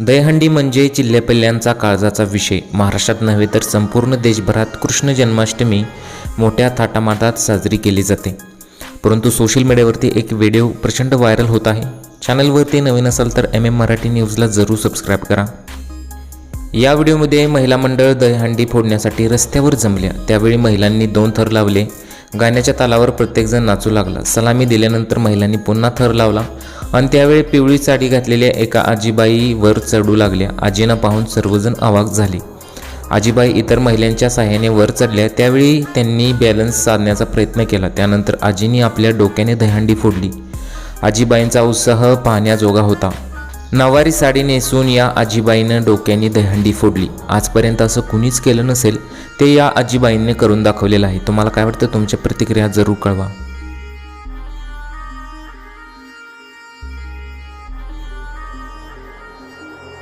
दहीहंडी म्हणजे चिल्लेपल्ल्यांचा काळजाचा विषय. महाराष्ट्रात नव्हे तर संपूर्ण देशभरात कृष्ण जन्माष्टमी मोठ्या थाटामाटात साजरी केली जाते. परंतु सोशल मीडियावरती एक व्हिडिओ प्रचंड व्हायरल होत आहे. चॅनलवरती नवीन असाल तर एम एम मराठी न्यूजला जरूर सबस्क्राईब करा. या व्हिडिओमध्ये महिला मंडळ दहीहंडी फोडण्यासाठी रस्त्यावर जमल्या. त्यावेळी महिलांनी दोन थर लावले. गाण्याच्या तालावर प्रत्येकजण नाचू लागला. सलामी दिल्यानंतर महिलांनी पुन्हा थर लावला आणि त्यावेळी पिवळी साडी घातलेल्या एका आजीबाई वर चढू लागल्या. आजीनं पाहून सर्वजण अवाक झाले. आजीबाई इतर महिलांच्या साह्याने वर चढल्या. त्यावेळी त्यांनी बॅलन्स साधण्याचा प्रयत्न केला. त्यानंतर आजीनी आपल्या डोक्याने दहीहंडी फोडली. आजीबाईंचा उत्साह पाहण्याजोगा होता. नवारी साडी नेसून या आजीबाईनं डोक्याने दहीहंडी फोडली. आजपर्यंत असं कुणीच केलं नसेल ते या आजीबाईंनी करून दाखवलेलं आहे. तुम्हाला काय वाटतं? तुमच्या प्रतिक्रिया जरूर कळवा.